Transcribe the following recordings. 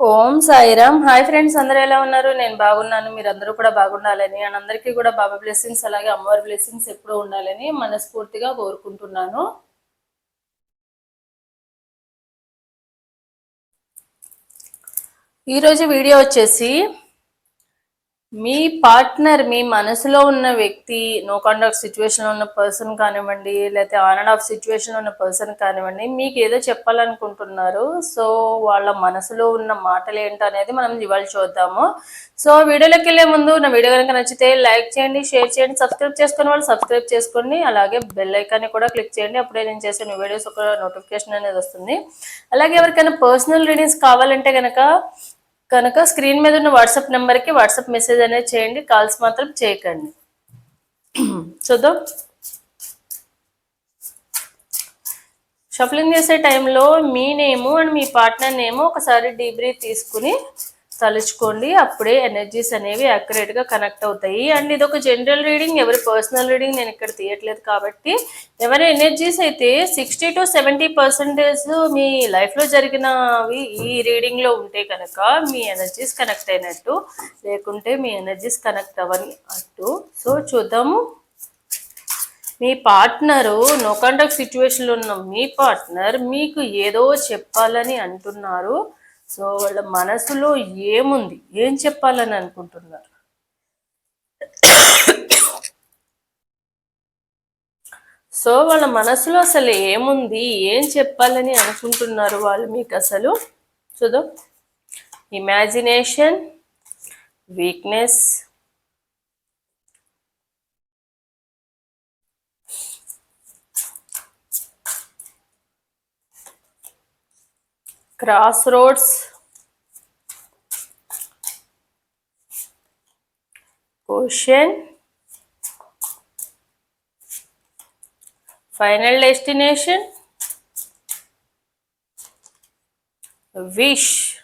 ఓం Sairam. Hi friends అందరూ ఎలా ఉన్నారు? నేను బాగున్నాను మీరు అందరూ కూడా బాగుండాలని అండ్ అందరికీ కూడా బాబా బ్లెస్సింగ్స్ అలాగే అమ్మవారి బ్లెస్సింగ్స్ ఎప్పుడూ ఉండాలని మనస్ఫూర్తిగా కోరుకుంటున్నాను. ఈరోజు వీడియో వచ్చేసి మీ పార్ట్నర్ మీ మనసులో ఉన్న వ్యక్తి నో కాంటాక్ట్ సిచ్యువేషన్లో ఉన్న పర్సన్ కానివ్వండి లేకపోతే ఆన్ అండ్ ఆఫ్ సిచ్యువేషన్లో ఉన్న పర్సన్ కానివ్వండి మీకు ఏదో చెప్పాలనుకుంటున్నారు. సో వాళ్ళ మనసులో ఉన్న మాటలు ఏంటో అనేది మనం ఇవాళ చూద్దాము. సో వీడియోలోకి వెళ్ళే ముందు నా వీడియో కనుక నచ్చితే లైక్ చేయండి షేర్ చేయండి సబ్స్క్రైబ్ చేసుకుని వాళ్ళు సబ్స్క్రైబ్ చేసుకోండి. అలాగే బెల్ ఐకాన్ని కూడా క్లిక్ చేయండి. అప్పుడే నేను చేసే వీడియోస్ ఒక నోటిఫికేషన్ అనేది వస్తుంది. అలాగే ఎవరికైనా పర్సనల్ రీడింగ్స్ కావాలంటే కనుక కనుక స్క్రీన్ మీద ఉన్న వాట్సాప్ నెంబర్కి వాట్సాప్ మెసేజ్ అనేది చేయండి కాల్స్ మాత్రం చేయకండి. చూద్దాం. షఫలింగ్ చేసే టైంలో మీ నేము అండ్ మీ పార్ట్నర్ నేము ఒకసారి డీబ్రీత్ తీసుకుని తలుచుకోండి అప్పుడే ఎనర్జీస్ అనేవి గా కనెక్ట్ అవుతాయి. అండ్ ఇది ఒక జనరల్ రీడింగ్ ఎవరి పర్సనల్ రీడింగ్ నేను ఇక్కడ తీయట్లేదు కాబట్టి ఎవరి ఎనర్జీస్ అయితే సిక్స్టీ టు సెవెంటీ పర్సెంటేజ్ మీ లైఫ్లో జరిగినవి ఈ రీడింగ్లో ఉంటే కనుక మీ ఎనర్జీస్ కనెక్ట్ అయినట్టు లేకుంటే మీ ఎనర్జీస్ కనెక్ట్ అవ్వని అట్టు సో చూద్దాము. మీ పార్ట్నరు నో కాంటాక్ట్ సిచ్యువేషన్లో ఉన్న మీ పార్ట్నర్ మీకు ఏదో చెప్పాలని అంటున్నారు. సో వాళ్ళ మనసులో ఏముంది? ఏం చెప్పాలని అనుకుంటున్నారు? సో వాళ్ళ మనసులో అసలు ఏముంది? ఏం చెప్పాలని అనుకుంటున్నారు వాళ్ళు మీకు అసలు? చూద్దాం. Imagination weakness crossroads. Question. Final destination. Wish.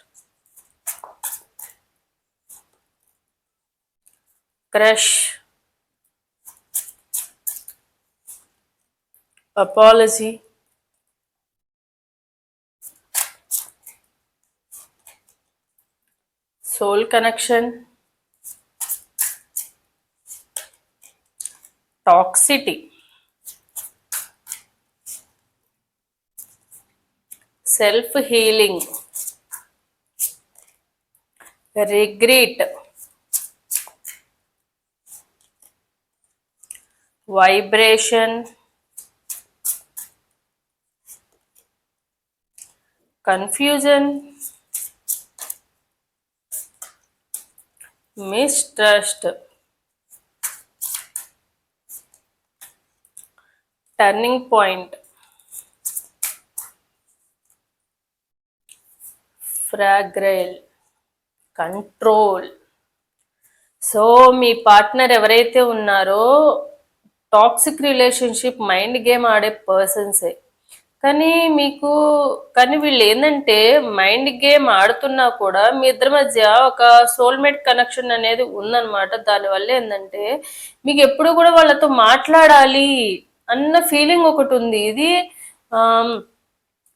Crush. Apology soul connection, toxicity, self healing, regret, vibration, confusion mistrust. Turning point. Fragile. Control. So మీ పార్ట్నర్ ఎవరైతే ఉన్నారో టాక్సిక్ రిలేషన్షిప్ మైండ్ గేమ్ ఆడే పర్సన్సే. కానీ మీకు కానీ వీళ్ళు ఏంటంటే మైండ్ గేమ్ ఆడుతున్నా కూడా మీ ఇద్దరి మధ్య ఒక సోల్మేట్ కనెక్షన్ అనేది ఉందన్నమాట. దానివల్ల ఏంటంటే మీకు ఎప్పుడు కూడా వాళ్ళతో మాట్లాడాలి అన్న ఫీలింగ్ ఒకటి ఉంది. ఇది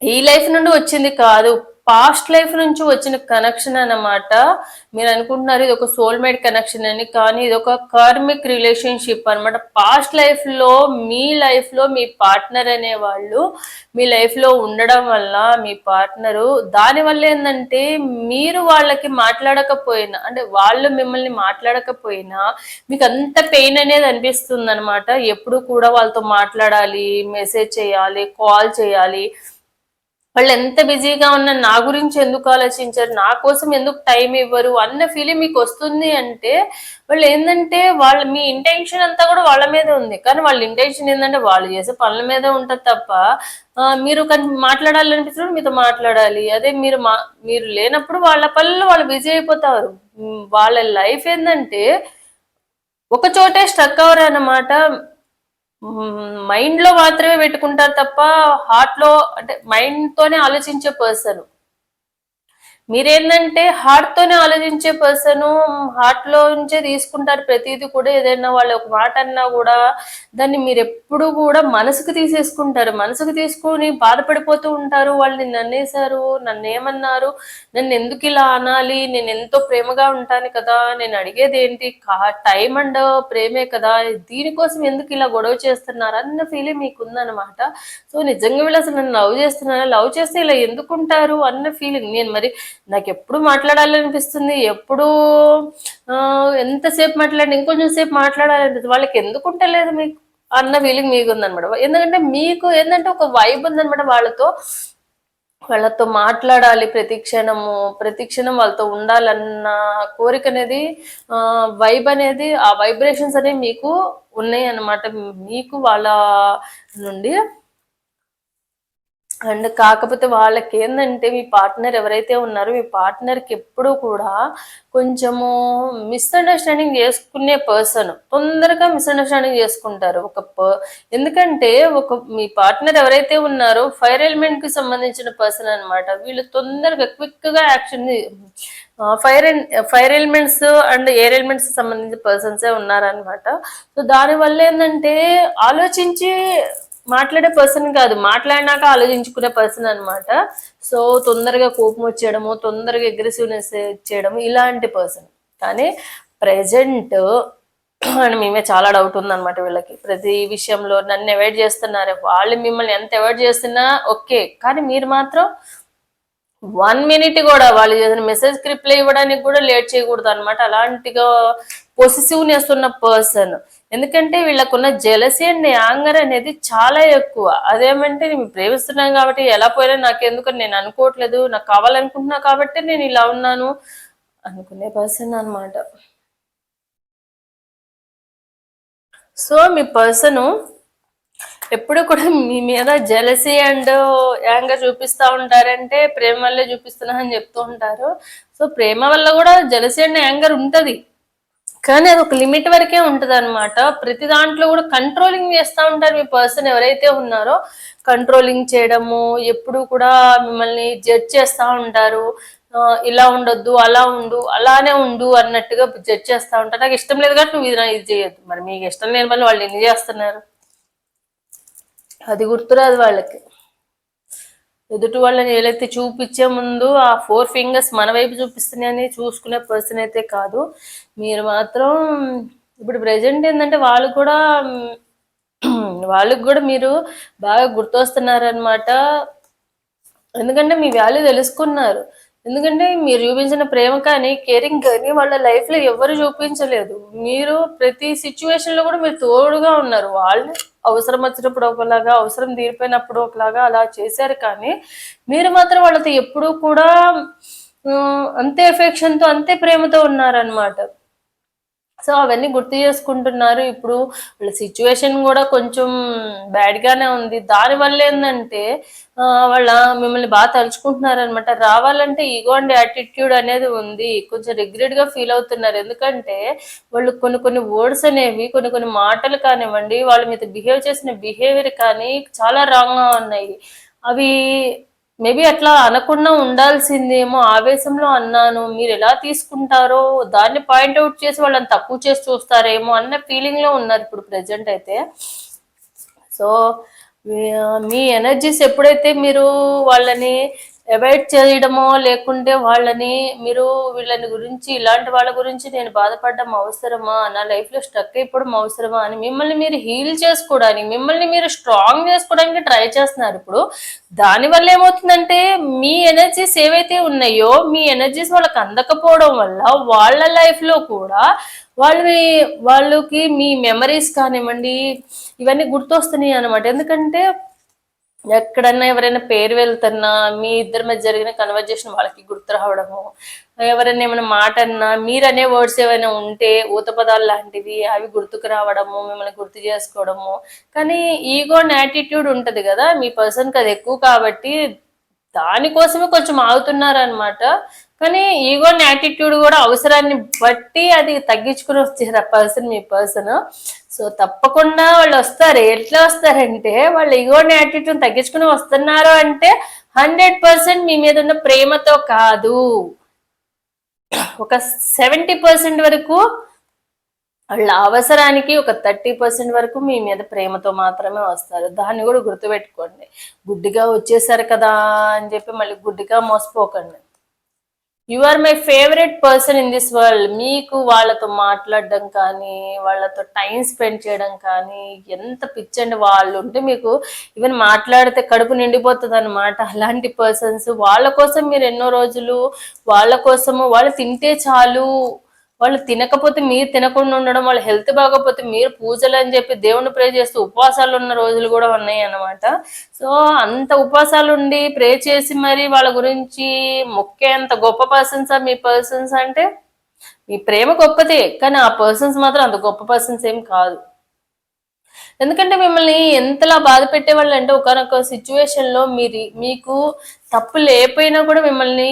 ఈ లైఫ్ నుండి వచ్చింది కాదు. పాస్ట్ లైఫ్ నుంచి వచ్చిన కనెక్షన్ అన్నమాట. మీరు అనుకుంటున్నారు ఇది ఒక సోల్మేట్ కనెక్షన్ అని కానీ ఇది ఒక కార్మిక్ రిలేషన్షిప్ అనమాట పాస్ట్ లైఫ్లో మీ లైఫ్లో మీ పార్ట్నర్ అనే వాళ్ళు మీ లైఫ్లో ఉండడం వల్ల మీ పార్ట్నరు దాని వల్ల ఏంటంటే మీరు వాళ్ళకి మాట్లాడకపోయినా అంటే వాళ్ళు మిమ్మల్ని మాట్లాడకపోయినా మీకు అంత పెయిన్ అనేది అనిపిస్తుంది అనమాట ఎప్పుడు కూడా వాళ్ళతో మాట్లాడాలి మెసేజ్ చేయాలి కాల్ చేయాలి. వాళ్ళు ఎంత బిజీగా ఉన్న నా గురించి ఎందుకు ఆలోచించారు? నా కోసం ఎందుకు టైం ఇవ్వరు? అన్న ఫీలింగ్ మీకు వస్తుంది అంటే వాళ్ళు ఏంటంటే వాళ్ళ మీ ఇంటెన్షన్ అంతా కూడా వాళ్ళ మీద ఉంది. కానీ వాళ్ళ ఇంటెన్షన్ ఏంటంటే వాళ్ళు చేసే పనుల మీద ఉంటుంది తప్ప మీరు కానీ మాట్లాడాలనిపిస్తున్నప్పుడు మీతో మాట్లాడాలి. అదే మీరు మా మీరు లేనప్పుడు వాళ్ళ పనులు వాళ్ళు బిజీ అయిపోతారు. వాళ్ళ లైఫ్ ఏంటంటే ఒక చోటే స్ట్రక్ అవ్వరు అన్నమాట మైండ్లో మాత్రమే పెట్టుకుంటారు తప్ప హార్ట్లో అంటే మైండ్ తోనే ఆలోచించే పర్సన్ మీరేంటంటే హార్ట్ తోనే ఆలోచించే పర్సన్ హార్ట్లో నుంచే తీసుకుంటారు ప్రతిదీ కూడా. ఏదైనా వాళ్ళు ఒక మాట అన్నా కూడా దాన్ని మీరు ఎప్పుడు కూడా మనసుకు తీసేసుకుంటారు. మనసుకు తీసుకుని బాధపడిపోతూ ఉంటారు. వాళ్ళు నిన్ను అనేసారు నన్ను ఏమన్నారు నన్ను ఎందుకు ఇలా అనాలి నేను ఎంతో ప్రేమగా ఉంటాను కదా నేను అడిగేది ఏంటి టైం అండ్ ప్రేమే కదా దీనికోసం ఎందుకు ఇలా గొడవ చేస్తున్నారు అన్న ఫీలింగ్ మీకు ఉందన్నమాట సో నిజంగా వీళ్ళు అసలు నన్ను లవ్ చేస్తున్నారా? లవ్ చేస్తే ఇలా ఎందుకుంటారు అన్న ఫీలింగ్ నేను మరి నాకు ఎప్పుడు మాట్లాడాలనిపిస్తుంది? ఎప్పుడు ఎంతసేపు మాట్లాడి ఇంకొంచెం సేపు మాట్లాడాలనిపిస్తుంది. వాళ్ళకి ఎందుకు ఉంటలేదు మీకు? అన్న ఫీలింగ్ మీకు ఉందన్నమాట ఎందుకంటే మీకు ఏంటంటే ఒక వైబ్ ఉందనమాట వాళ్ళతో. వాళ్ళతో మాట్లాడాలి ప్రతి క్షణము. ప్రతి క్షణం వాళ్ళతో ఉండాలన్న కోరిక అనేది వైబ్ అనేది ఆ వైబ్రేషన్స్ అనేవి మీకు ఉన్నాయి అన్నమాట మీకు వాళ్ళ నుండి అండ్ కాకపోతే వాళ్ళకి ఏంటంటే మీ పార్ట్నర్ ఎవరైతే ఉన్నారో మీ పార్ట్నర్కి ఎప్పుడూ కూడా కొంచెము మిస్అండర్స్టాండింగ్ చేసుకునే పర్సన్ తొందరగా మిస్అండర్స్టాండింగ్ చేసుకుంటారు. ఒక ఎందుకంటే ఒక మీ పార్ట్నర్ ఎవరైతే ఉన్నారో ఫైర్ ఎలిమెంట్కి సంబంధించిన పర్సన్ అనమాట వీళ్ళు తొందరగా క్విక్గా action fire fire elements and air elements సంబంధించిన పర్సన్సే ఉన్నారనమాట సో దానివల్ల ఏంటంటే ఆలోచించి మాట్లాడే పర్సన్ కాదు మాట్లాడినాక ఆలోచించుకునే పర్సన్ అనమాట సో తొందరగా కోపం వచ్చేయడము తొందరగా అగ్రెసివ్నెస్ చేయడము ఇలాంటి పర్సన్ కానీ ప్రజెంట్ అని మేమే చాలా డౌట్ ఉందన్నమాట వీళ్ళకి. ప్రతి విషయంలో నన్ను అవాయిడ్ చేస్తున్నారు. వాళ్ళు మిమ్మల్ని ఎంత అవాయిడ్ చేస్తున్నా ఓకే కానీ మీరు మాత్రం వన్ మినిట్ కూడా వాళ్ళు చేసిన మెసేజ్ రిప్లై ఇవ్వడానికి కూడా లేట్ చేయకూడదు అనమాట అలాంటిగా పొసిసివ్నెస్ ఉన్న పర్సన్ ఎందుకంటే వీళ్ళకున్న జెలసీ అండ్ యాంగర్ అనేది చాలా ఎక్కువ. అదేమంటే నేను ప్రేమిస్తున్నాను కాబట్టి ఎలా పోయినా నాకు నేను అనుకోవట్లేదు. నాకు కావాలనుకుంటున్నా కాబట్టి నేను ఇలా ఉన్నాను. అనుకునే పర్సన్ అన్నమాట. సో మీ పర్సను ఎప్పుడు కూడా మీ మీద జెలసీ అండ్ యాంగర్ చూపిస్తూ ఉంటారంటే ప్రేమ వల్లే చూపిస్తున్నా అని చెప్తూ ఉంటారు. సో ప్రేమ వల్ల కూడా జెలసీ అండ్ యాంగర్ ఉంటుంది. కానీ అది ఒక లిమిట్ వరకే ఉంటది అనమాట ప్రతి దాంట్లో కూడా కంట్రోలింగ్ చేస్తూ ఉంటారు మీ పర్సన్ ఎవరైతే ఉన్నారో. కంట్రోలింగ్ చేయడము ఎప్పుడు కూడా మిమ్మల్ని జడ్జ్ చేస్తూ ఉంటారు. ఇలా ఉండొద్దు అలా ఉండు అలానే ఉండు అన్నట్టుగా జడ్జ్ చేస్తూ ఉంటారు. నాకు ఇష్టం లేదు కాబట్టి నువ్వు ఇది ఇది చేయొద్దు. మరి మీకు ఇష్టం లేని వాళ్ళు వాళ్ళు ఎన్ని చేస్తున్నారు? అది గుర్తురాదు వాళ్ళకి. ఎదుటి వాళ్ళని ఏదైతే చూపించే ముందు ఆ ఫోర్ ఫింగర్స్ మన వైపు చూపిస్తున్నాయని చూసుకునే పర్సన్ అయితే కాదు. మీరు మాత్రం ఇప్పుడు ప్రజెంట్ ఏంటంటే వాళ్ళు కూడా వాళ్ళకి కూడా మీరు బాగా గుర్తొస్తున్నారనమాట ఎందుకంటే మీ వాల్యూ తెలుసుకున్నారు. ఎందుకంటే మీరు చూపించిన ప్రేమ కానీ కేరింగ్ కానీ వాళ్ళ లైఫ్లో ఎవరు చూపించలేదు. మీరు ప్రతి సిచ్యువేషన్లో కూడా మీరు తోడుగా ఉన్నారు. వాళ్ళు అవసరం వచ్చినప్పుడు ఒకలాగా అవసరం తీరిపోయినప్పుడు ఒకలాగా అలా చేశారు కానీ మీరు మాత్రం వాళ్ళతో ఎప్పుడూ కూడా అంతే ఎఫెక్షన్తో అంతే ప్రేమతో ఉన్నారనమాట సో అవన్నీ గుర్తు చేసుకుంటున్నారు. ఇప్పుడు వాళ్ళ సిచ్యువేషన్ కూడా కొంచెం బ్యాడ్గానే ఉంది. దాని వల్ల ఏంటంటే వాళ్ళ మిమ్మల్ని బాగా తలుచుకుంటున్నారు అనమాట రావాలంటే ఈగో అండ్ యాటిట్యూడ్ అనేది ఉంది. కొంచెం రిగ్రెట్గా ఫీల్ అవుతున్నారు. ఎందుకంటే వాళ్ళు కొన్ని కొన్ని వర్డ్స్ అనేవి కొన్ని కొన్ని మాటలు కానివ్వండి వాళ్ళ మీద బిహేవ్ చేసిన బిహేవియర్ కానీ చాలా రాంగ్గా ఉన్నాయి. అవి మేబీ అట్లా అనకుండా ఉండాల్సిందేమో ఆవేశంలో అన్నాను. మీరు ఎలా తీసుకుంటారో దాన్ని పాయింట్అవుట్ చేసి వాళ్ళని తక్కువ చేసి చూస్తారేమో అన్న ఫీలింగ్లో ఉన్నారు ఇప్పుడు ప్రజెంట్ అయితే. సో మీ- ఎనర్జీస్ ఎప్పుడైతే మీరు వాళ్ళని అవాయిడ్ చేయడమో లేకుంటే వాళ్ళని మీరు వీళ్ళని గురించి ఇలాంటి వాళ్ళ గురించి నేను బాధపడడం అవసరమా? నా లైఫ్లో స్ట్రక్ అయిపోవడం అవసరమా? అని మిమ్మల్ని మీరు హీల్ చేసుకోవడానికి మిమ్మల్ని మీరు స్ట్రాంగ్ చేసుకోవడానికి ట్రై చేస్తున్నారు. ఇప్పుడు దానివల్ల ఏమవుతుందంటే మీ ఎనర్జీస్ ఏవైతే ఉన్నాయో మీ ఎనర్జీస్ వాళ్ళకి అందకపోవడం వల్ల వాళ్ళ లైఫ్లో కూడా వాళ్ళు వాళ్ళకి మీ మెమరీస్ కానివ్వండి ఇవన్నీ గుర్తొస్తున్నాయి అనమాట ఎందుకంటే ఎక్కడన్నా ఎవరైనా పేరు వెళ్తున్నా మీ ఇద్దరి మధ్య జరిగిన కన్వర్జేషన్ వాళ్ళకి గుర్తు రావడము ఎవరైనా ఏమైనా మాట అన్నా మీరు అనే వర్డ్స్ ఏమైనా ఉంటే ఊత పదాలు లాంటివి అవి గుర్తుకు రావడము మిమ్మల్ని గుర్తు చేసుకోవడము. కానీ ఈగో యాటిట్యూడ్ ఉంటది కదా మీ పర్సన్కి అది ఎక్కువ కాబట్టి దానికోసమే కొంచెం ఆగుతున్నారు అనమాట కానీ ఈగో యాటిట్యూడ్ కూడా అవసరాన్ని బట్టి అది తగ్గించుకుని వచ్చారు పర్సన్ మీ పర్సన్. సో తప్పకుండా వాళ్ళు వస్తారు. ఎట్లా వస్తారంటే వాళ్ళు ఈగో యాటిట్యూడ్ తగ్గించుకుని వస్తున్నారు అంటే హండ్రెడ్ పర్సెంట్ మీ మీద ఉన్న ప్రేమతో కాదు. ఒక సెవెంటీ పర్సెంట్ వరకు వాళ్ళ అవసరానికి ఒక థర్టీ పర్సెంట్ వరకు మీ మీద ప్రేమతో మాత్రమే వస్తారు. దాన్ని కూడా గుర్తుపెట్టుకోండి. గుడ్డిగా వచ్చేసారు కదా అని చెప్పి మళ్ళీ గుడ్డిగా మోసపోకండి. You are my favourite person in this world మీకు వాళ్ళతో మాట్లాడడం కానీ వాళ్ళతో టైం స్పెండ్ చేయడం కానీ ఎంత పిచ్చండి వాళ్ళు ఉంటే మీకు ఈవెన్ మాట్లాడితే కడుపు నిండిపోతుంది అనమాట అలాంటి పర్సన్స్ వాళ్ళ కోసం మీరు ఎన్నో రోజులు వాళ్ళ కోసము వాళ్ళు తింటే చాలు. వాళ్ళు తినకపోతే మీరు తినకుండా ఉండడం వాళ్ళ హెల్త్ బాగోకపోతే మీరు పూజలు అని చెప్పి దేవుని ప్రే చేస్తూ ఉపవాసాలు ఉన్న రోజులు కూడా ఉన్నాయి అన్నమాట. సో అంత ఉపవాసాలు ఉండి ప్రే చేసి మరి వాళ్ళ గురించి మొక్కేంత గొప్ప పర్సన్స్ మీ పర్సన్స్ అంటే? మీ ప్రేమ గొప్పదే కానీ ఆ పర్సన్స్ మాత్రం అంత గొప్ప పర్సన్స్ ఏం కాదు. ఎందుకంటే మిమ్మల్ని ఎంతలా బాధ పెట్టేవాళ్ళు అంటే ఒకనొక సిచ్యువేషన్లో మీరు మీకు తప్పు లేకపోయినా కూడా మిమ్మల్ని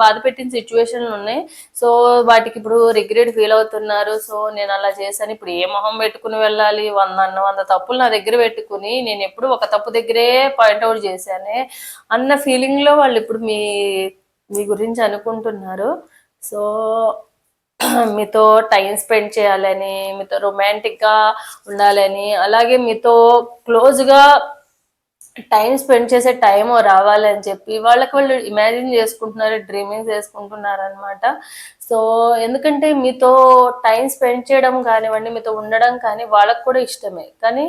బాధ పెట్టిన సిచ్యువేషన్లు ఉన్నాయి. సో వాటికి ఇప్పుడు రిగ్రెట్ ఫీల్ అవుతున్నారు. సో నేను అలా చేశాను. ఇప్పుడు ఏ మొహం పెట్టుకుని వెళ్ళాలి? వంద అన్న వంద తప్పులు నా దగ్గర పెట్టుకుని నేను ఎప్పుడు ఒక తప్పు దగ్గరే పాయింట్అవుట్ చేశానే అన్న ఫీలింగ్లో వాళ్ళు ఇప్పుడు మీ మీ గురించి అనుకుంటున్నారు. సో మీతో టైం స్పెండ్ చేయాలని మీతో రొమాంటిక్గా ఉండాలని అలాగే మీతో క్లోజ్గా టైం స్పెండ్ చేసే టైం రావాలని చెప్పి వాళ్ళకి వాళ్ళు ఇమాజిన్ చేసుకుంటున్నారు డ్రీమింగ్ చేసుకుంటున్నారు అనమాట సో ఎందుకంటే మీతో టైం స్పెండ్ చేయడం కానివ్వండి మీతో ఉండడం కానీ వాళ్ళకి కూడా ఇష్టమే. కానీ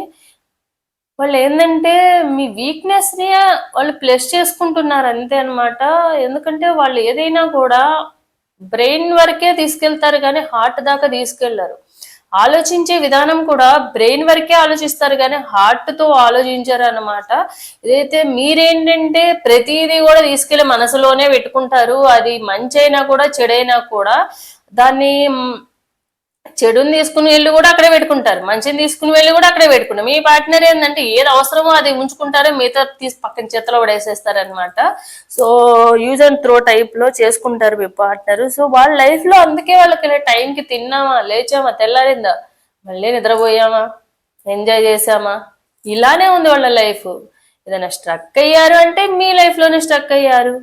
వాళ్ళు ఏంటంటే మీ వీక్నెస్ని వాళ్ళు ప్లస్ చేసుకుంటున్నారు అంతే అనమాట ఎందుకంటే వాళ్ళు ఏదైనా కూడా బ్రెయిన్ వరకే తీసుకెళ్తారు కానీ హార్ట్ దాకా తీసుకెళ్ళరు. ఆలోచించే విధానం కూడా బ్రెయిన్ వరకే ఆలోచిస్తారు కానీ హార్ట్తో ఆలోచించారు అనమాట ఇదైతే మీరేంటంటే ప్రతిదీ కూడా తీసుకెళ్ళి మనసులోనే పెట్టుకుంటారు. అది మంచి అయినా కూడా చెడైనా కూడా దాన్ని చెడుని తీసుకుని వెళ్ళి కూడా అక్కడే పెట్టుకుంటారు. మంచిని తీసుకుని వెళ్ళి కూడా అక్కడే పెట్టుకుంటారు. మీ పార్ట్నర్ ఏంటంటే ఏది అవసరమో అది ఉంచుకుంటారో. మిగతా తీసి పక్కన చేతిలో పడేసేస్తారనమాట సో యూజ్ అండ్ త్రో టైప్లో చేసుకుంటారు మీ పార్ట్నర్. సో వాళ్ళ లైఫ్లో అందుకే వాళ్ళకి టైంకి తిన్నామా లేచామా తెల్లారిందా? మళ్ళీ నిద్రపోయామా? ఎంజాయ్ చేసామా ఇలానే ఉంది వాళ్ళ లైఫ్ ఏదైనా స్ట్రక్ అయ్యారు అంటే మీ లైఫ్లోనే స్ట్రక్ అయ్యారు.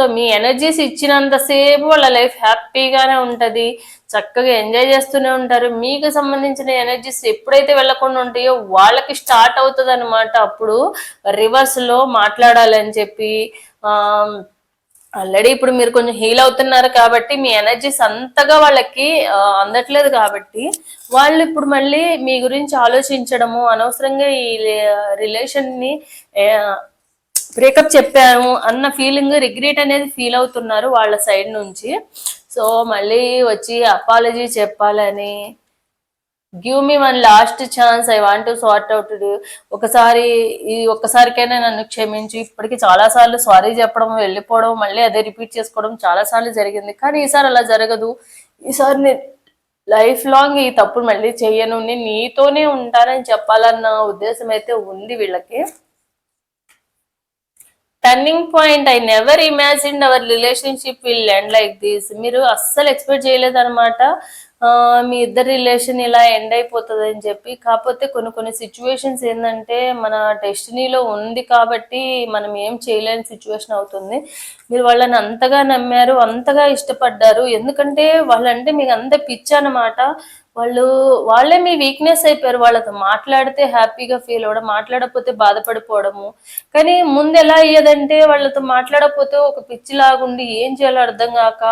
సో మీ ఎనర్జీస్ ఇచ్చినంతసేపు వాళ్ళ లైఫ్ హ్యాపీగానే ఉంటుంది. చక్కగా ఎంజాయ్ చేస్తూనే ఉంటారు. మీకు సంబంధించిన ఎనర్జీస్ ఎప్పుడైతే వెళ్ళకుండా ఉంటాయో వాళ్ళకి స్టార్ట్ అవుతుంది అనమాట అప్పుడు రివర్స్లో మాట్లాడాలని చెప్పి ఆల్రెడీ ఇప్పుడు మీరు కొంచెం హీల్ అవుతున్నారు కాబట్టి మీ ఎనర్జీస్ అంతగా వాళ్ళకి అందట్లేదు కాబట్టి వాళ్ళు ఇప్పుడు మళ్ళీ మీ గురించి ఆలోచించడము అనవసరంగా ఈ రిలేషన్ని బ్రేకప్ చెప్పాము అన్న ఫీలింగ్ రిగ్రెట్ అనేది ఫీల్ అవుతున్నారు వాళ్ళ సైడ్ నుంచి. సో మళ్ళీ వచ్చి అపాలజీ చెప్పాలని. Give me one last chance I want to sort out ఒకసారి ఈ ఒక్కసారికైనా నన్ను క్షమించు. ఇప్పటికి చాలా సార్లు సారీ చెప్పడం వెళ్ళిపోవడం మళ్ళీ అదే రిపీట్ చేసుకోవడం చాలా సార్లు జరిగింది. కానీ ఈసారి అలా జరగదు. ఈసారి నేను లైఫ్ లాంగ్ ఈ తప్పులు మళ్ళీ చెయ్యను నేను నీతోనే ఉంటానని చెప్పాలన్న ఉద్దేశం అయితే ఉంది వీళ్ళకి. Turning point I never imagine our relationship will end like this మీరు అస్సలు ఎక్స్పెక్ట్ చేయలేదన్నమాట. ఆ, మీ ఇద్దరు రిలేషన్ ఇలా ఎండ్ అయిపోతుంది అని చెప్పి కాకపోతే కొన్ని కొన్ని సిచ్యువేషన్స్ ఏంటంటే మన డెస్టినీలో ఉంది కాబట్టి మనం ఏం చేయలేని సిచ్యువేషన్ అవుతుంది. మీరు వాళ్ళని అంతగా నమ్మారు అంతగా ఇష్టపడ్డారు. ఎందుకంటే వాళ్ళంటే మీకు అంత పిచ్చి అనమాట వాళ్ళు వాళ్ళే మీ వీక్నెస్ అయిపోయారు. వాళ్ళతో మాట్లాడితే హ్యాపీగా ఫీల్ అవ్వడం మాట్లాడకపోతే బాధపడిపోవడము. కానీ ముందు ఎలా అయ్యేదంటే వాళ్ళతో మాట్లాడకపోతే ఒక పిచ్చి లాగుండి ఏం చేయాలో అర్థం కాక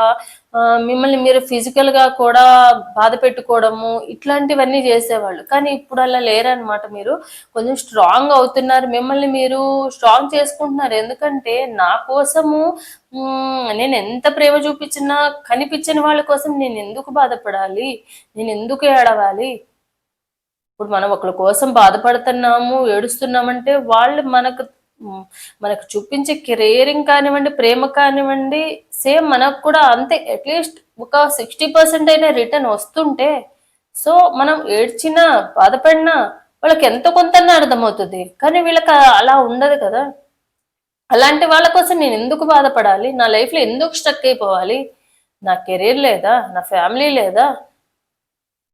మిమ్మల్ని మీరు ఫిజికల్గా కూడా బాధ పెట్టుకోవడము ఇట్లాంటివన్నీ చేసేవాళ్ళు. కానీ ఇప్పుడు అలా లేరనమాట మీరు. కొంచెం స్ట్రాంగ్ అవుతున్నారు. మిమ్మల్ని మీరు స్ట్రాంగ్ చేసుకుంటున్నారు. ఎందుకంటే నా కోసము నేను ఎంత ప్రేమ చూపించినా కనిపించని వాళ్ళ కోసం నేను ఎందుకు బాధపడాలి? నేను ఎందుకు ఏడవాలి? ఇప్పుడు మనం ఒకరి కోసం బాధపడుతున్నాము ఏడుస్తున్నామంటే వాళ్ళు మనకు మనకు చూపించే కెరీరింగ్ కానివ్వండి ప్రేమ కానివ్వండి సేమ్ మనకు కూడా అంతే. అట్లీస్ట్ ఒక సిక్స్టీ పర్సెంట్ అయినా రిటర్న్ వస్తుంటే సో మనం ఏడ్చినా బాధపడినా వాళ్ళకి ఎంత కొంత అర్థమవుతుంది. కానీ వీళ్ళకి అలా ఉండదు కదా. అలాంటి వాళ్ళ కోసం నేను ఎందుకు బాధపడాలి? నా లైఫ్లో ఎందుకు స్ట్రక్ అయిపోవాలి? నా కెరీర్ లేదా? నా ఫ్యామిలీ లేదా?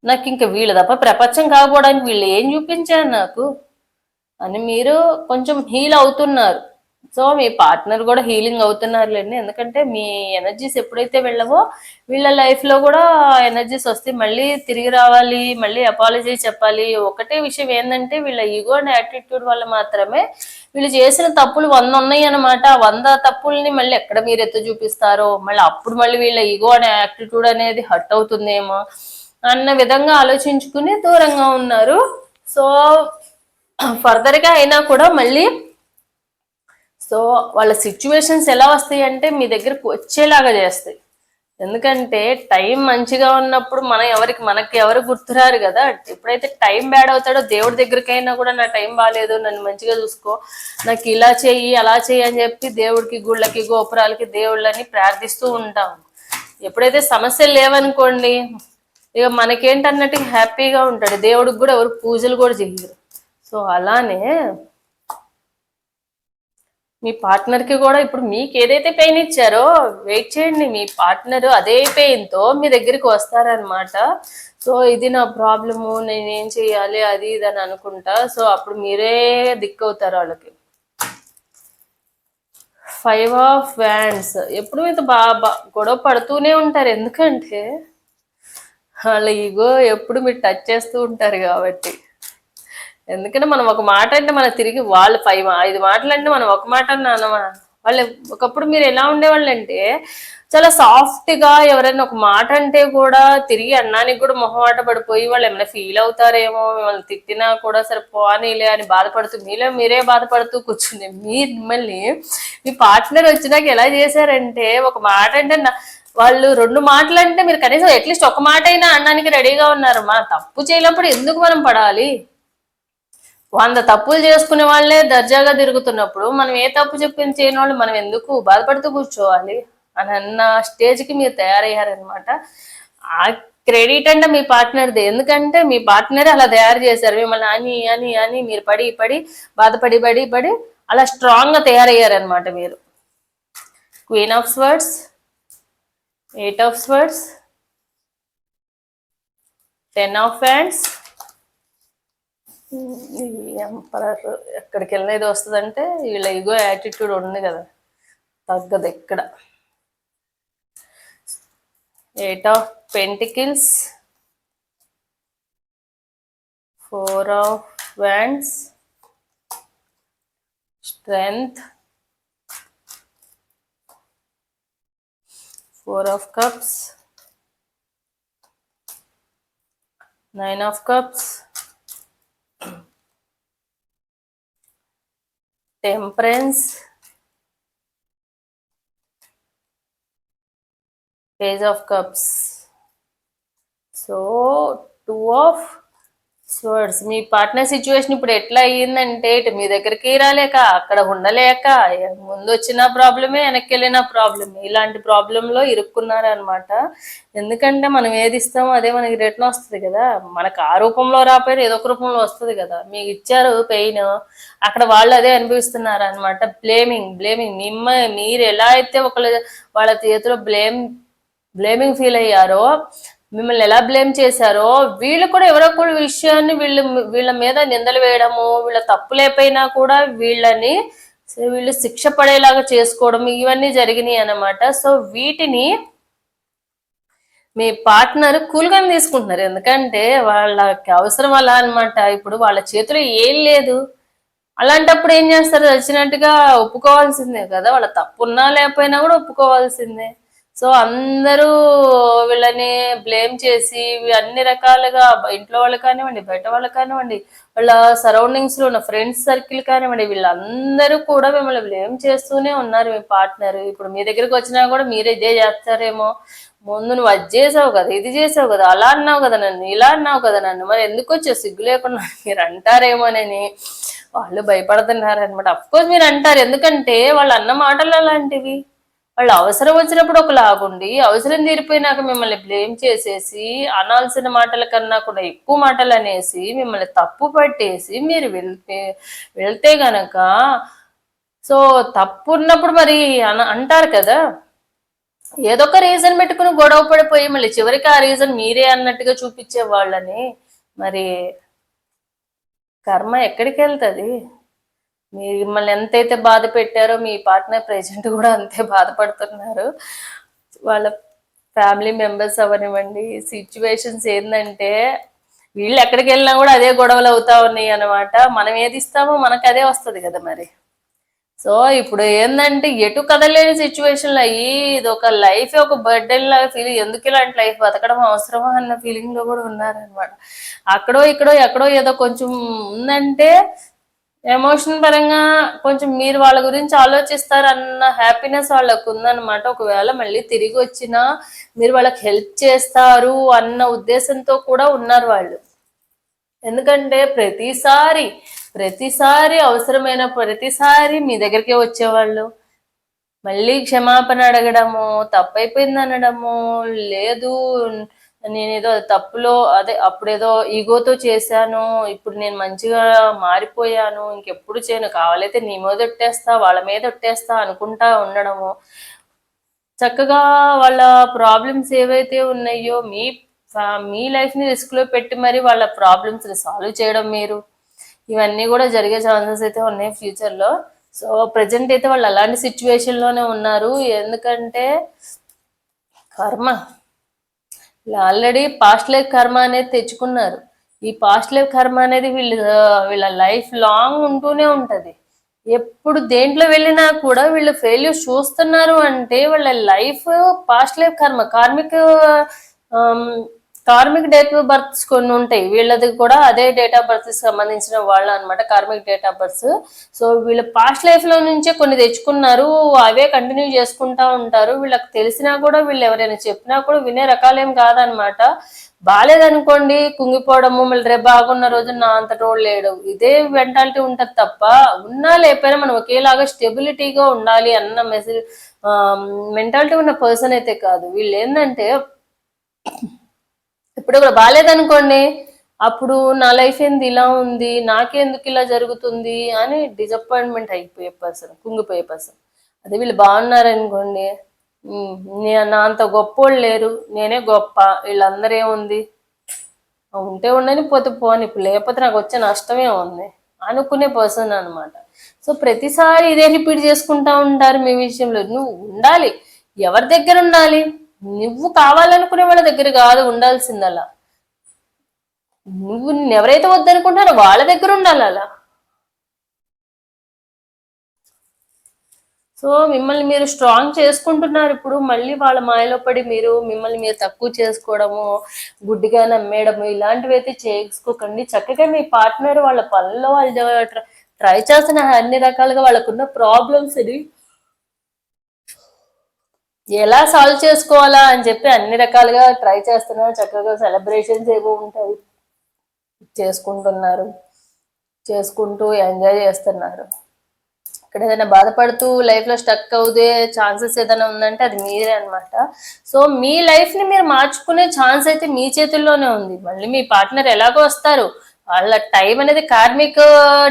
నాకు ఇంకా వీళ్ళు తప్ప ప్రపంచం కాకపోవడానికి వీళ్ళు ఏం చూపించారు నాకు? అని మీరు కొంచెం హీల్ అవుతున్నారు. సో మీ పార్ట్నర్ కూడా హీలింగ్ అవుతున్నారులేండి. ఎందుకంటే మీ ఎనర్జీస్ ఎప్పుడైతే వెళ్ళవో వీళ్ళ లైఫ్లో కూడా ఎనర్జీస్ వస్తే మళ్ళీ తిరిగి రావాలి మళ్ళీ అపాలజీ చెప్పాలి. ఒకటే విషయం ఏంటంటే వీళ్ళ ఈగో అండ్ యాటిట్యూడ్ వల్ల మాత్రమే వీళ్ళు చేసిన తప్పులు వంద ఉన్నాయి అనమాట వంద తప్పుల్ని మళ్ళీ ఎక్కడ మీరు ఎత్తు చూపిస్తారో మళ్ళీ అప్పుడు మళ్ళీ వీళ్ళ ఈగో అండ్ యాటిట్యూడ్ అనేది హర్ట్ అవుతుందేమో అన్న విధంగా ఆలోచించుకుని దూరంగా ఉన్నారు. సో ఫర్దర్గా అయినా కూడా మళ్ళీ సో వాళ్ళ సిచ్యువేషన్స్ ఎలా వస్తాయి అంటే మీ దగ్గరకు వచ్చేలాగా చేస్తాయి. ఎందుకంటే టైం మంచిగా ఉన్నప్పుడు మనం ఎవరికి మనకి ఎవరు గుర్తురారు కదా. ఎప్పుడైతే టైం బ్యాడ్ అవుతాడో దేవుడి దగ్గరికైనా కూడా నా టైం బాగాలేదు నన్ను మంచిగా చూసుకో నాకు ఇలా చెయ్యి అలా చెయ్యి అని చెప్పి దేవుడికి గుళ్ళకి గోపురాలకి దేవుళ్ళని ప్రార్థిస్తూ ఉంటాం. ఎప్పుడైతే సమస్యలు లేవనుకోండి ఇక మనకేంటన్నట్టు హ్యాపీగా ఉంటాడు. దేవుడికి కూడా ఎవరు పూజలు కూడా చెయ్యరు. సో అలానే మీ పార్ట్నర్కి కూడా ఇప్పుడు మీకు ఏదైతే పెయిన్ ఇచ్చారో వెయిట్ చేయండి మీ పార్ట్నర్ అదే పెయిన్తో మీ దగ్గరికి వస్తారనమాట సో ఇది నా ప్రాబ్లము నేను ఏం చేయాలి అది ఇది అని అనుకుంటా. సో అప్పుడు మీరే దిక్కు అవుతారు వాళ్ళకి. ఫైవ్ ఆఫ్ వ్యాండ్స్ ఎప్పుడు మీతో బాగా గొడవ పడుతూనే ఉంటారు. ఎందుకంటే వాళ్ళ ఈగో ఎప్పుడు మీరు టచ్ చేస్తూ ఉంటారు కాబట్టి. ఎందుకంటే మనం ఒక మాట అంటే మనం తిరిగి వాళ్ళు ఫైవ్ ఐదు మాటలు అంటే మనం ఒక మాట అన్నామా? వాళ్ళు ఒకప్పుడు మీరు ఎలా ఉండేవాళ్ళు అంటే చాలా సాఫ్ట్గా ఎవరైనా ఒక మాట అంటే కూడా తిరిగి అన్నానికి కూడా మొహమాట పడిపోయి వాళ్ళు ఏమైనా ఫీల్ అవుతారేమో మిమ్మల్ని తిట్టినా కూడా సరే పోనీలే అని బాధపడుతూ మీలో మీరే బాధపడుతూ కూర్చుని మీ మిమ్మల్ని మీ పార్ట్నర్ వచ్చినాక ఎలా చేశారంటే ఒక మాట అంటే నా- వాళ్ళు రెండు మాటలు అంటే మీరు కనీసం అట్లీస్ట్ ఒక మాట అయినా అన్నానికి రెడీగా ఉన్నారమ్మా. తప్పు చేయనప్పుడు ఎందుకు మనం పడాలి? వంద తప్పులు చేసుకునే వాళ్ళే దర్జాగా తిరుగుతున్నప్పుడు మనం ఏ తప్పు చెప్పిన చేయని వాళ్ళు మనం ఎందుకు బాధపడుతూ కూర్చోవాలి అని అన్న స్టేజ్కి మీరు తయారయ్యారనమాట ఆ క్రెడిట్ అంటే మీ పార్ట్నర్ది. ఎందుకంటే మీ పార్ట్నర్ అలా తయారు చేశారు. మిమ్మల్ని అని అని అని మీరు పడి పడి బాధపడి పడి పడి అలా స్ట్రాంగ్గా తయారయ్యారనమాట మీరు. Queen of swords eight of swords ten of hands emperor ఎక్కడికి వెళ్ళినా ఇది వస్తుందంటే వీళ్ళ ఇగో యాటిట్యూడ్ ఉంది కదా. తగ్గదు ఎక్కడ. Eight of pentacles four of wands strength four of cups nine of cups temperance page of cups. So two of swords me partner situation ఇప్పుడు ఎట్లా అయ్యిందంటే ఇటు మీ దగ్గరికి రాలేక అక్కడ ఉండలేక ముందు వచ్చిన ప్రాబ్లమే వెనక్కి వెళ్ళిన ప్రాబ్లమే ఇలాంటి ప్రాబ్లంలో ఇరుక్కున్నారనమాట ఎందుకంటే మనం ఏది ఇస్తామో అదే మనకి రిటర్న్ వస్తుంది కదా. మనకు ఆ రూపంలో రాపోయినా ఏదో ఒక రూపంలో వస్తుంది కదా. మీకు ఇచ్చారు పెయిన్ అక్కడ వాళ్ళు అదే అనుభవిస్తున్నారు అనమాట బ్లేమింగ్ బ్లేమింగ్ మిమ్మ మీరు ఎలా అయితే ఒకళ్ళ వాళ్ళ చేతిలో బ్లేమ్ బ్లేమింగ్ ఫీల్ అయ్యారో మిమ్మల్ని ఎలా బ్లేమ్ చేశారో వీళ్ళు కూడా ఎవరో కూడా విషయాన్ని వీళ్ళు వీళ్ళ మీద నిందలు వేయడము వీళ్ళ తప్పులేపైనా కూడా వీళ్ళని వీళ్ళు శిక్ష పడేలాగా చేసుకోవడం ఇవన్నీ జరిగినాయి అన్నమాట. సో వీటిని మీ పార్ట్నర్ కూల్గానే తీసుకుంటున్నారు. ఎందుకంటే వాళ్ళకి అవసరం అలా అన్నమాట. ఇప్పుడు వాళ్ళ చేతిలో ఏం లేదు. అలాంటప్పుడు ఏం చేస్తారు? వచ్చినట్టుగా ఒప్పుకోవాల్సిందే కదా. వాళ్ళ తప్పున్నా లేకపోయినా కూడా ఒప్పుకోవాల్సిందే. సో అందరూ వీళ్ళని బ్లేమ్ చేసి అన్ని రకాలుగా ఇంట్లో వాళ్ళు కానివ్వండి బయట వాళ్ళు కానివ్వండి వాళ్ళ సరౌండింగ్స్లో ఉన్న ఫ్రెండ్స్ సర్కిల్ కానివ్వండి వీళ్ళందరూ కూడా మిమ్మల్ని బ్లేమ్ చేస్తూనే ఉన్నారు మీ పార్ట్నర్ ఇప్పుడు మీ దగ్గరికి వచ్చినా కూడా మీరు ఇదే చేస్తారేమో. ముందు నువ్వు అది చేసావు కదా ఇది చేసావు కదా అలా అన్నావు కదా నన్ను ఇలా అన్నావు కదా నన్ను. మరి ఎందుకు వచ్చావు? సిగ్గు లేకుండా మీరు అంటారేమోనని వాళ్ళు భయపడుతున్నారు అనమాట అఫ్కోర్స్ మీరు అంటారు. ఎందుకంటే వాళ్ళు అన్న మాటలు అలాంటివి. వాళ్ళు అవసరం వచ్చినప్పుడు ఒక లాగుండి అవసరం తీరిపోయినాక మిమ్మల్ని బ్లేమ్ చేసేసి అనాల్సిన మాటల కన్నా కూడా ఎక్కువ మాటలు అనేసి మిమ్మల్ని తప్పు పట్టేసి మీరు వెళ్తే వెళ్తే గనక సో తప్పు ఉన్నప్పుడు మరి అన అంటారు కదా. ఏదో ఒక రీజన్ పెట్టుకుని గొడవ పడిపోయి మళ్ళీ చివరికి ఆ రీజన్ మీరే అన్నట్టుగా చూపించే వాళ్ళని మరి కర్మ ఎక్కడికి వెళ్తుంది? మీరు మిమ్మల్ని ఎంతైతే బాధ పెట్టారో మీ పార్ట్నర్ ప్రెజెంట్ కూడా అంతే బాధపడుతున్నారు. వాళ్ళ ఫ్యామిలీ మెంబర్స్ అవనివ్వండి సిచ్యువేషన్స్ ఏంటంటే వీళ్ళు ఎక్కడికి వెళ్ళినా కూడా అదే గొడవలు అవుతా ఉన్నాయి అన్నమాట. మనం ఏది ఇస్తామో మనకు అదే వస్తుంది కదా మరి. సో ఇప్పుడు ఏంటంటే ఎటు కదలేని సిచ్యువేషన్లో అయ్యి ఇది ఒక లైఫ్ ఒక బర్డెన్ లాగా ఫీల్ ఎందుకు ఇలాంటి లైఫ్ బతకడం అవసరమా అన్న ఫీలింగ్లో కూడా ఉన్నారనమాట అక్కడో ఇక్కడో ఎక్కడో ఏదో కొంచెం ఉందంటే ఎమోషన్ పరంగా కొంచెం మీరు వాళ్ళ గురించి ఆలోచిస్తారు అన్న హ్యాపీనెస్ వాళ్ళకు ఉందన్నమాట. ఒకవేళ మళ్ళీ తిరిగి వచ్చినా మీరు వాళ్ళకి హెల్ప్ చేస్తారు అన్న ఉద్దేశంతో కూడా ఉన్నారు వాళ్ళు. ఎందుకంటే ప్రతిసారి ప్రతిసారి అవసరమైన ప్రతిసారి మీ దగ్గరికే వచ్చేవాళ్ళు. మళ్ళీ క్షమాపణ అడగడము తప్పైపోయింది అనడము లేదు నేనేదో తప్పులో అదే అప్పుడేదో ఈగోతో చేశాను ఇప్పుడు నేను మంచిగా మారిపోయాను ఇంకెప్పుడు చేయను. కావాలైతే నీ మీద ఒట్టేస్తా వాళ్ళ మీద ఒట్టేస్తా అనుకుంటా ఉండడము. చక్కగా వాళ్ళ ప్రాబ్లమ్స్ ఏవైతే ఉన్నాయో మీ మీ లైఫ్ని రిస్క్లో పెట్టి మరి వాళ్ళ ప్రాబ్లమ్స్ని సాల్వ్ చేయడం మీరు. ఇవన్నీ కూడా జరిగే ఛాన్సెస్ అయితే ఉన్నాయి ఫ్యూచర్లో. సో ప్రజెంట్ అయితే వాళ్ళు అలాంటి సిచ్యువేషన్లోనే ఉన్నారు. ఎందుకంటే కర్మ. ఆల్రెడీ పాస్ట్ లైఫ్ కర్మ అనేది తెచ్చుకున్నారు. ఈ పాస్ట్ లైఫ్ కర్మ అనేది వీళ్ళు వీళ్ళ లైఫ్ లాంగ్ ఉంటూనే ఉంటది. ఎప్పుడు దేంట్లో వెళ్ళినా కూడా వీళ్ళు ఫెయిల్యూర్ చూస్తున్నారు అంటే వాళ్ళ లైఫ్ పాస్ట్ లైఫ్ కర్మ కార్మిక కార్మిక్ డేట్ ఆఫ్ బర్త్స్ కొన్ని ఉంటాయి. వీళ్ళది కూడా అదే డేట్ ఆఫ్ బర్త్ సంబంధించిన వాళ్ళు అనమాట karmic date of births. So వీళ్ళు పాస్ట్ లైఫ్లో నుంచే కొన్ని తెచ్చుకున్నారు. అవే కంటిన్యూ చేసుకుంటా ఉంటారు. వీళ్ళకి తెలిసినా కూడా వీళ్ళు ఎవరైనా చెప్పినా కూడా వినే రకాలేం కాదనమాట బాగాలేదనుకోండి కుంగిపోవడము మళ్ళీ రేపు బాగున్న రోజు నా అంత రోడ్ లేడు. ఇదే మెంటాలిటీ ఉంటది తప్ప ఉన్నా లేకపోయినా మనం ఒకేలాగా స్టెబిలిటీగా ఉండాలి అన్న మెసేజ్ మెంటాలిటీ ఉన్న పర్సన్ అయితే కాదు. వీళ్ళు ఏంటంటే ఇప్పుడు కూడా బాగాలేదనుకోండి అప్పుడు నా లైఫ్ ఏంది ఇలా ఉంది నాకెందుకు ఇలా జరుగుతుంది అని డిసప్పాయింట్మెంట్ అయిపోయే పర్సన్ కుంగిపోయే పర్సన్ అదే వీళ్ళు బాగున్నారనుకోండి నా అంత గొప్పోళ్ళు లేరు నేనే గొప్ప వీళ్ళందరూ ఏముంది? ఉంటే ఉండని పోతే పోని ఇప్పుడు లేకపోతే నాకు వచ్చే నష్టమే ఉంది అనుకునే పర్సన్ అనమాట సో ప్రతిసారి ఇదే రిపీట్ చేసుకుంటా ఉంటారు మీ విషయంలో. నువ్వు ఉండాలి ఎవరి దగ్గర ఉండాలి? నువ్వు కావాలనుకునే వాళ్ళ దగ్గర కాదు ఉండాల్సింది అలా నువ్వు ఎవరైతే వద్దనుకుంటారో వాళ్ళ దగ్గర ఉండాలి అలా. సో మిమ్మల్ని మీరు స్ట్రాంగ్ చేసుకుంటున్నారు ఇప్పుడు మళ్ళీ వాళ్ళ మాయలో పడి మీరు మిమ్మల్ని మీరు తక్కువ చేసుకోవడము గుడ్డిగా నమ్మేయడము ఇలాంటివి అయితే చేసుకోకండి చక్కగా మీ పార్ట్నర్ వాళ్ళ పనుల్లో వాళ్ళు ట్రై చేస్తున్న అన్ని రకాలుగా వాళ్ళకున్న ప్రాబ్లమ్స్ ఇది ఎలా సాల్వ్ చేసుకోవాలా అని చెప్పి అన్ని రకాలుగా ట్రై చేస్తున్నారు చక్కగా సెలబ్రేషన్స్ ఏవో ఉంటాయి. చేసుకుంటున్నారు. చేసుకుంటూ ఎంజాయ్ చేస్తున్నారు. ఇక్కడ ఏదైనా బాధపడుతూ లైఫ్లో స్టక్ అవుదే ఛాన్సెస్ ఏదైనా ఉందంటే అది మీరే అన్నమాట. సో మీ లైఫ్ని మీరు మార్చుకునే ఛాన్స్ అయితే మీ చేతుల్లోనే ఉంది. మళ్ళీ మీ పార్ట్నర్ ఎలాగో వస్తారు. వాళ్ళ టైం అనేది కార్మిక్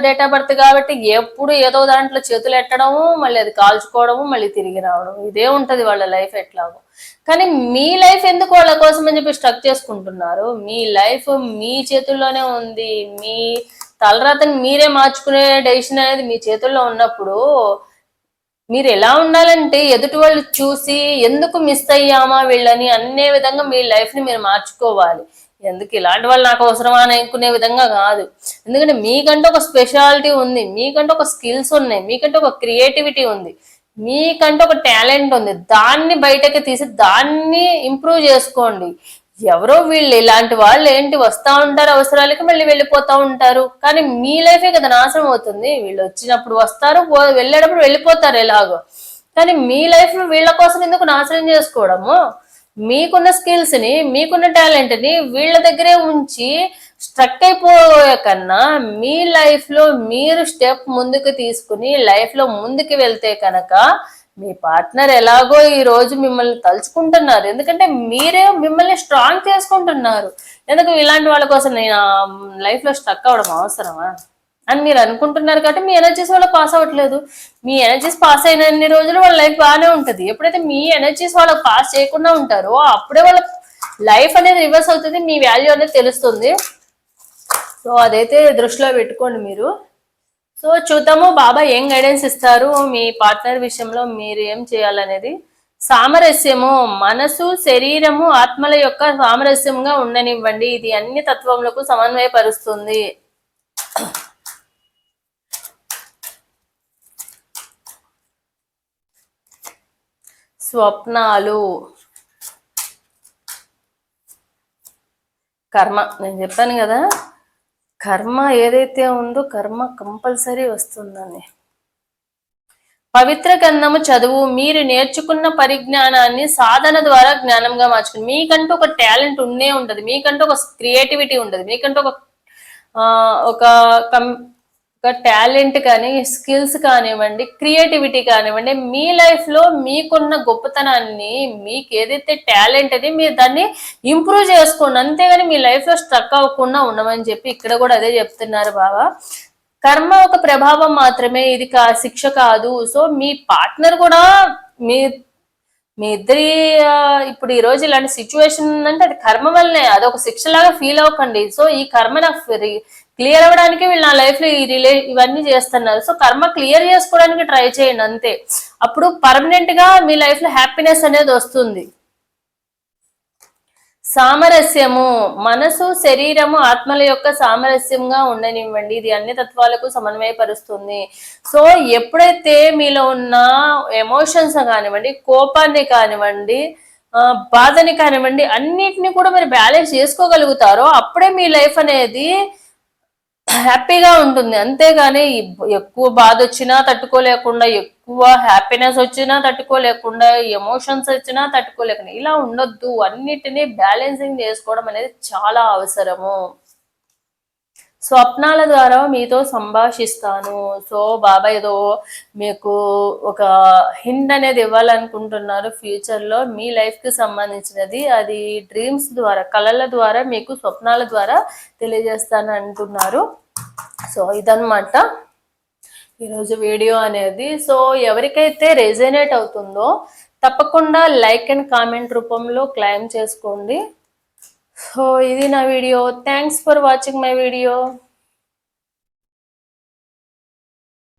డేట్ ఆఫ్ బర్త్ కాబట్టి ఎప్పుడు ఏదో దాంట్లో చేతులు ఎట్టడము మళ్ళీ అది కాల్చుకోవడము మళ్ళీ తిరిగి రావడం ఇదే ఉంటది వాళ్ళ లైఫ్ ఎట్లాగో. కానీ మీ లైఫ్ ఎందుకు వాళ్ళ కోసం అని చెప్పి స్ట్రక్ చేసుకుంటున్నారు? మీ లైఫ్ మీ చేతుల్లోనే ఉంది. మీ తలరాతని మీరే మార్చుకునే డెసిషన్ అనేది మీ చేతుల్లో ఉన్నప్పుడు మీరు ఎలా ఉండాలంటే ఎదుటి వాళ్ళు చూసి ఎందుకు మిస్ అయ్యామా వీళ్ళని అనే విధంగా మీ లైఫ్ని మీరు మార్చుకోవాలి. ఎందుకు ఇలాంటి వాళ్ళు నాకు అవసరమా అని అనుకునే విధంగా కాదు. ఎందుకంటే మీకంటే ఒక స్పెషాలిటీ ఉంది మీకంటే ఒక స్కిల్స్ ఉన్నాయి మీకంటే ఒక క్రియేటివిటీ ఉంది మీకంటే ఒక టాలెంట్ ఉంది. దాన్ని బయటకి తీసి దాన్ని ఇంప్రూవ్ చేసుకోండి. ఎవరో వీళ్ళు ఇలాంటి వాళ్ళు ఏంటి వస్తూ ఉంటారు అవసరాలకి మళ్ళీ వెళ్ళిపోతూ ఉంటారు. కానీ మీ లైఫే కదా నాశనం అవుతుంది. వీళ్ళు వచ్చినప్పుడు వస్తారు పో- వెళ్ళేటప్పుడు వెళ్ళిపోతారు ఎలాగో. కానీ మీ లైఫ్ వీళ్ళ కోసం ఎందుకు నాశనం చేసుకోవడము? మీకున్న స్కిల్స్ని మీకున్న టాలెంట్ని వీళ్ళ దగ్గరే ఉంచి స్ట్రక్ అయిపోయే కన్నా మీ లైఫ్లో మీరు స్టెప్ ముందుకు తీసుకుని లైఫ్లో ముందుకు వెళ్తే కనుక మీ పార్ట్నర్ ఎలాగో ఈ రోజు మిమ్మల్ని తలుచుకుంటున్నారు. ఎందుకంటే మీరే మిమ్మల్ని స్ట్రాంగ్ చేసుకుంటున్నారు. ఎందుకు ఇలాంటి వాళ్ళ కోసం నేను లైఫ్లో స్ట్రక్ అవ్వడం అవసరమా? అని మీరు అనుకుంటున్నారు కాబట్టి మీ ఎనర్జీస్ వల్ల పాస్ అవ్వట్లేదు. మీ ఎనర్జీస్ పాస్ అయినన్ని రోజులు వాళ్ళ లైఫ్ బాగానే ఉంటుంది. ఎప్పుడైతే మీ ఎనర్జీస్ వాళ్ళకి పాస్ చేయకుండా ఉంటారో అప్పుడే వాళ్ళ లైఫ్ అనేది రివర్స్ అవుతుంది మీ వాల్యూ అనేది తెలుస్తుంది. సో అదైతే దృష్టిలో పెట్టుకోండి మీరు. సో చూద్దాము బాబా ఏం గైడెన్స్ ఇస్తారు? మీ పార్ట్నర్ విషయంలో మీరు ఏం చేయాలనేది. సామరస్యము మనసు శరీరము ఆత్మల యొక్క సామరస్యంగా ఉండనివ్వండి. ఇది అన్ని తత్వములకు సమన్వయపరుస్తుంది. స్వప్నాలు. కర్మ నేను చెప్పాను కదా. కర్మ ఏదైతే ఉందో కర్మ కంపల్సరీ వస్తుందని పవిత్ర గ్రంథము చదువు మీరు నేర్చుకున్న పరిజ్ఞానాన్ని సాధన ద్వారా జ్ఞానంగా మార్చుకుని మీకంటూ ఒక టాలెంట్ ఉండే ఉంటుంది మీకంటూ ఒక క్రియేటివిటీ ఉంటుంది మీకంటూ ఒక ఒక కం ఒక టాలెంట్ కానీ స్కిల్స్ కానివ్వండి క్రియేటివిటీ కానివ్వండి మీ లైఫ్లో మీకున్న గొప్పతనాన్ని మీకు ఏదైతే టాలెంట్ అది మీరు దాన్ని ఇంప్రూవ్ చేసుకోండి. అంతేగాని మీ లైఫ్లో స్ట్రక్ అవ్వకుండా ఉండమని చెప్పి ఇక్కడ కూడా అదే చెప్తున్నారు బాబా కర్మ ఒక ప్రభావం మాత్రమే ఇది కా శిక్ష కాదు. సో మీ పార్ట్నర్ కూడా మీ మీ ఇద్దరి ఇప్పుడు ఈ రోజు ఇలాంటి సిచ్యువేషన్ ఉందంటే అది కర్మ వల్లనే అది ఒక ఫీల్ అవ్వకండి. సో ఈ కర్మ నాకు క్లియర్ అవ్వడానికి వీళ్ళు నా లైఫ్లో ఈ రిలే ఇవన్నీ చేస్తున్నారు. సో కర్మ క్లియర్ చేసుకోవడానికి ట్రై చేయండి అంతే. అప్పుడు పర్మనెంట్గా మీ లైఫ్లో హ్యాపీనెస్ అనేది వస్తుంది. సామరస్యము. మనసు శరీరము ఆత్మల యొక్క సామరస్యంగా ఉండనివ్వండి. ఇది అన్ని తత్వాలకు సమన్వయపరుస్తుంది. సో ఎప్పుడైతే మీలో ఉన్న ఎమోషన్స్ కానివ్వండి కోపాన్ని కానివ్వండి బాధని కానివ్వండి అన్నిటిని కూడా మీరు బ్యాలెన్స్ చేసుకోగలుగుతారో అప్పుడే మీ లైఫ్ అనేది హ్యాపీగా ఉంటుంది. అంతేగాని ఎక్కువ బాధ వచ్చినా తట్టుకోలేకుండా ఎక్కువ హ్యాపీనెస్ వచ్చినా తట్టుకోలేకుండా ఎమోషన్స్ వచ్చినా తట్టుకోలేకుండా ఇలా ఉండొద్దు. అన్నిటినీ బ్యాలెన్సింగ్ చేసుకోవడం అనేది చాలా అవసరము. స్వప్నాల ద్వారా మీతో సంభాషిస్తాను. సో బాబా ఏదో మీకు ఒక హింట్ అనేది ఇవ్వాలనుకుంటున్నారు. ఫ్యూచర్లో మీ లైఫ్కి సంబంధించినది. అది డ్రీమ్స్ ద్వారా కళల ద్వారా మీకు స్వప్నాల ద్వారా తెలియజేస్తాను అంటున్నారు సో ఇదన్నమాట. ఈరోజు వీడియో అనేది. సో ఎవరికైతే రెజనేట్ అవుతుందో తప్పకుండా లైక్ అండ్ కామెంట్ రూపంలో క్లైమ్ చేసుకోండి. సో ఇది నా video. Thanks for watching my video.